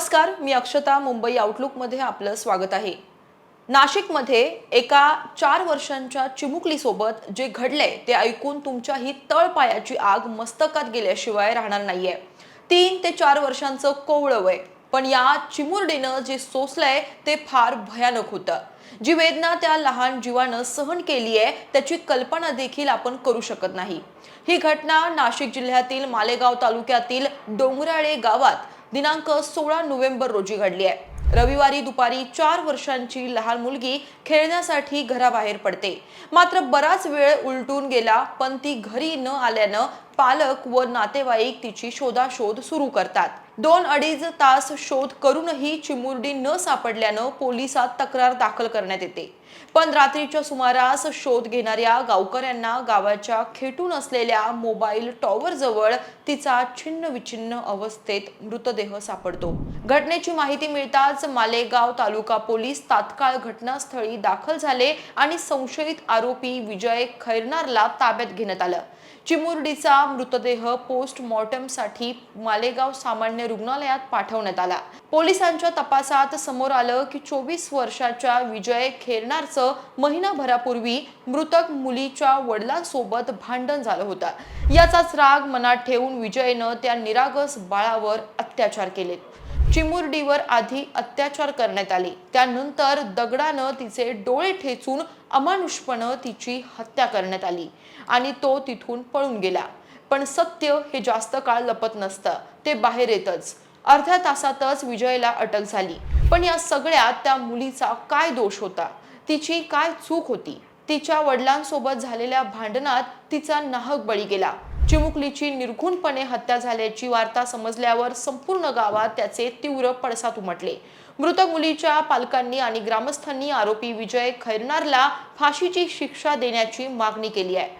नमस्कार मी अक्षता मुंबई आउटलुकमध्ये आपलं स्वागत आहे. नाशिकमध्ये एका चार वर्षांच्या चिमुकलीसोबत जे घडलंय ते ऐकून तुमच्याही तळपायाची आग मस्तकात गेल्याशिवाय राहणार नाहीये. तीन ते चार वर्षांचं कोवळं वय पण या चिमुरडीनं जे सोसलंय ते फार भयानक होतं. जी वेदना त्या लहान जीवानं सहन केली आहे त्याची कल्पना देखील आपण करू शकत नाही. ही घटना नाशिक जिल्ह्यातील मालेगाव तालुक्यातील डोंगराळे गावात दिनांक सोळा नोव्हेंबर रोजी घडली आहे. रविवारी दुपारी चार वर्षांची लहान मुलगी खेळण्यासाठी घराबाहेर पडते. मात्र बराच वेळ उलटून गेला पण ती घरी न आल्यानं पालक व नातेवाईक तिची शोधाशोध सुरू करतात. दोन अडीच तास शोध करूनही चिमुरडी न सापडल्यानं पोलिसात तक्रार दाखल करण्यात येते. पण रात्रीच्या सुमारास शोध घेणाऱ्या गावकऱ्यांना गावाच्या खेटून असलेल्या मोबाईल टॉवर जवळ तिचा छिन्न विछिन्न अवस्थेत मृतदेह सापडतो. घटनेची माहिती मिळताच मालेगाव तालुका पोलीस तात्काळ घटनास्थळी दाखल झाले आणि संशयित आरोपी विजय खैरनारला ताब्यात घेण्यात आलं. चिमुरडीचा मृतदेह पोस्टमॉर्टमसाठी मालेगाव सामान्य रुग्णालयात पाठवण्यात आला. पोलिसांच्या तपासात समोर आलं की चोवीस वर्षाच्या विजय खेरणार खेरनारचं महिनाभरापूर्वी मृतक मुलीच्या वडिलांसोबत भांडण झालं होतं. याचाच राग मनात ठेवून विजयनं त्या निरागस बाळावर अत्याचार केले. चिमुरडीवर आधी अत्याचार करण्यात आले. त्यानंतर दगडानं तिचे डोळे ठेचून अमानुषपणं तिची हत्या करण्यात आली आणि तो तिथून पळून गेला. पण सत्य हे जास्त काळ लपत नसतं. ते बाहेर येतच. अर्ध्या तासातच विजयला अटक झाली. पण या सगळ्यात त्या मुलीचा काय दोष होता? तिची काय चूक होती? तिच्या वडिलांसोबत झालेल्या भांडणात तिचा नाहक बळी गेला. चिमुकलीची निर्घुणपणे हत्या झाल्याची वार्ता समजल्यावर संपूर्ण गावात त्याचे तीव्र पडसाद उमटले. मृत मुलीच्या पालकांनी आणि ग्रामस्थांनी आरोपी विजय खैरनारला फाशीची शिक्षा देण्याची मागणी केली आहे.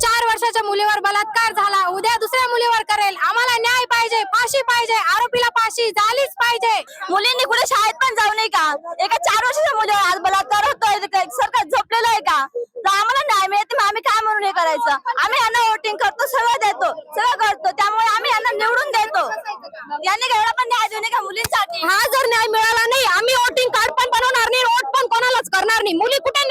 चार वर्षाच्या मुलीवर बलात्कार झाला. उद्या दुसऱ्या मुलीवर करेल. आम्हाला न्याय पाहिजे फाशी पाहिजे आरोपीला फाशी झालीच पाहिजे. मुलींनी कुठे शाळेत पण जाऊ नये का? एका चार वर्षाच्या मुलीवर आज बलात्कार म्हणजे काय सरकार झोपलेलं आहे का? तर आम्हाला न्याय मिळते मग आम्ही काय म्हणून हे करायचं? आम्ही यांना वोटिंग करतो सगळं देतो सगळं करतो. त्यामुळे आम्ही यांना निवडून देतो. यांनी एवढा पण न्याय देऊ का मुलींसाठी? हा जर न्याय मिळाला नाही आम्ही वोटिंग कार्ड पण बनवणार नाही वोट पण कोणालाच करणार नाही. मुली कुठे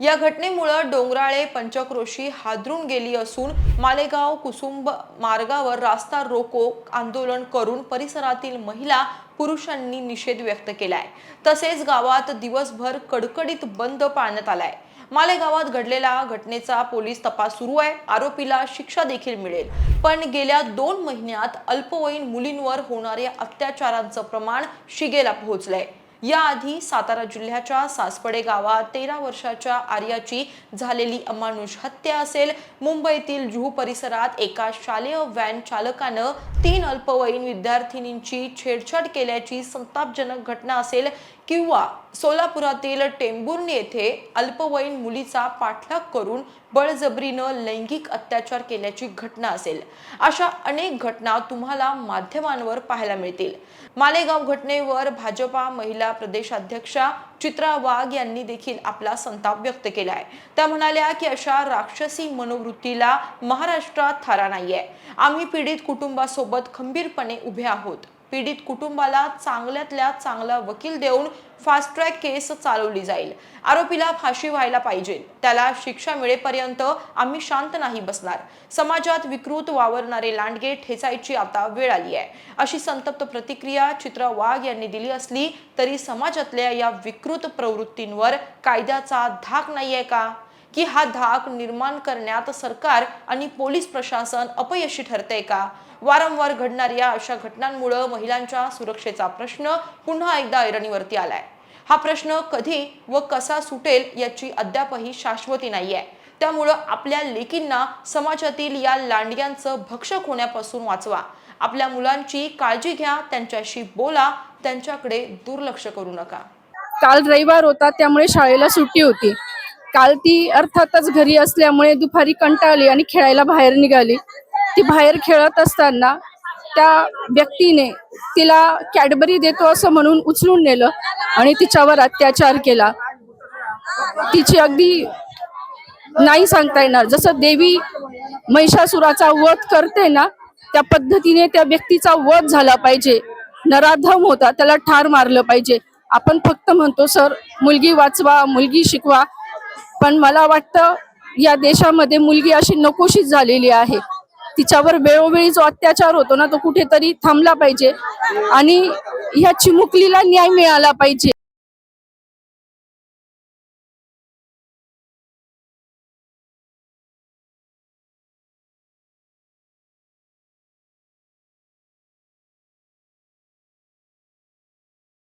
या घटनेमुळं डोंगराळे पंचक्रोशी हादरून गेली असून मालेगाव कुसुंब मार्गावर रास्ता रोको आंदोलन करून परिसरातील महिला पुरुषांनी निषेध व्यक्त केलाय. तसेच गावात दिवसभर कडकडीत बंद पाळण्यात आलाय. मालेगावात घडलेला घटनेचा पोलीस तपास सुरू आहे. आरोपीला शिक्षा देखील मिळेल. पण गेल्या दोन महिन्यात अल्पवयीन मुलींवर होणाऱ्या अत्याचारांचं प्रमाण शिगेला पोहोचलंय. याआधी सातारा जिल्ह्याच्या सासपडे गावात तेरा वर्षाच्या आर्याची झालेली अमानुष हत्या असेल. मुंबईतील जुहू परिसरात एका शालेय व्हॅन चालकानं तीन अल्पवयीन विद्यार्थिनींची छेडछाड केल्याची संतापजनक घटना असेल. किंवा सोलापुरातील टेंबुर्णी येथे अल्पवयीन मुलीचा पाठलाग करून बळजबरीनं लैंगिक अत्याचार केल्याची घटना असेल. अशा अनेक घटना तुम्हाला माध्यमांवर पाहायला मिळतील. मालेगाव घटनेवर भाजपा महिला प्रदेशाध्यक्षा चित्रा वाघ यांनी देखील आपला संताप व्यक्त केला आहे त्या म्हणाल्या की अशा राक्षसी मनोवृत्तीला महाराष्ट्रात थारा नाहीये. आम्ही पीडित कुटुंबासोबत खंबीरपणे उभे आहोत. पीडित कुटुंबाला चांगल्यातल्या चांगला वकील देऊन फास्ट ट्रॅक केस चालवली जाईल. आरोपीला फाशी व्हायला पाहिजे. त्याला शिक्षा मिळेपर्यंत आम्ही शांत नाही बसणार. समाजात विकृत वावरणारे लांडगे ठेचायची आता वेळ आली आहे. अशी संतप्त प्रतिक्रिया चित्रा वाघ यांनी दिली असली तरी समाजातल्या या विकृत प्रवृत्तींवर कायद्याचा धाक नाहीये का? की हा धाक निर्माण करण्यात सरकार आणि पोलीस प्रशासन अपयशी ठरते का? वारंवार घडणाऱ्या अशा घटनांमुळे महिलांच्या सुरक्षेचा प्रश्न पुन्हा एकदा ऐरणीवरती आलाय. हा प्रश्न कधी व कसा सुटेल याची अद्यापही शाश्वती नाहीये. त्यामुळं आपल्या लेकींना समाजातील या लांडग्यांचं भक्षक होण्यापासून वाचवा. आपल्या मुलांची काळजी घ्या त्यांच्याशी बोला त्यांच्याकडे दुर्लक्ष करू नका. काल रविवार होता त्यामुळे शाळेला सुट्टी होती. काल ती अर्थातच घरी असल्यामुळे दुपारी कंटाळली आणि खेळायला बाहेर निघाली. ती बाहेर खेळत असताना त्या व्यक्तीने तिला कॅडबरी देतो असं म्हणून उचलून नेलं आणि तिच्यावर अत्याचार केला. तिची अगदी नाही सांगता येणार. जसं देवी महिषासुराचा वध करते ना त्या पद्धतीने त्या व्यक्तीचा वध झाला पाहिजे. नराधम होता त्याला ठार मारलं पाहिजे. आपण फक्त म्हणतो सर मुलगी वाचवा मुलगी शिकवा पण मला वाटतं या देशामध्ये मुलगी अशी नकोशीच झालेली आहे. तिच्यावर वेळोवेळी जो अत्याचार होतो ना तो कुठेतरी थांबला पाहिजे आणि ह्या चिमुकलीला न्याय मिळाला पाहिजे.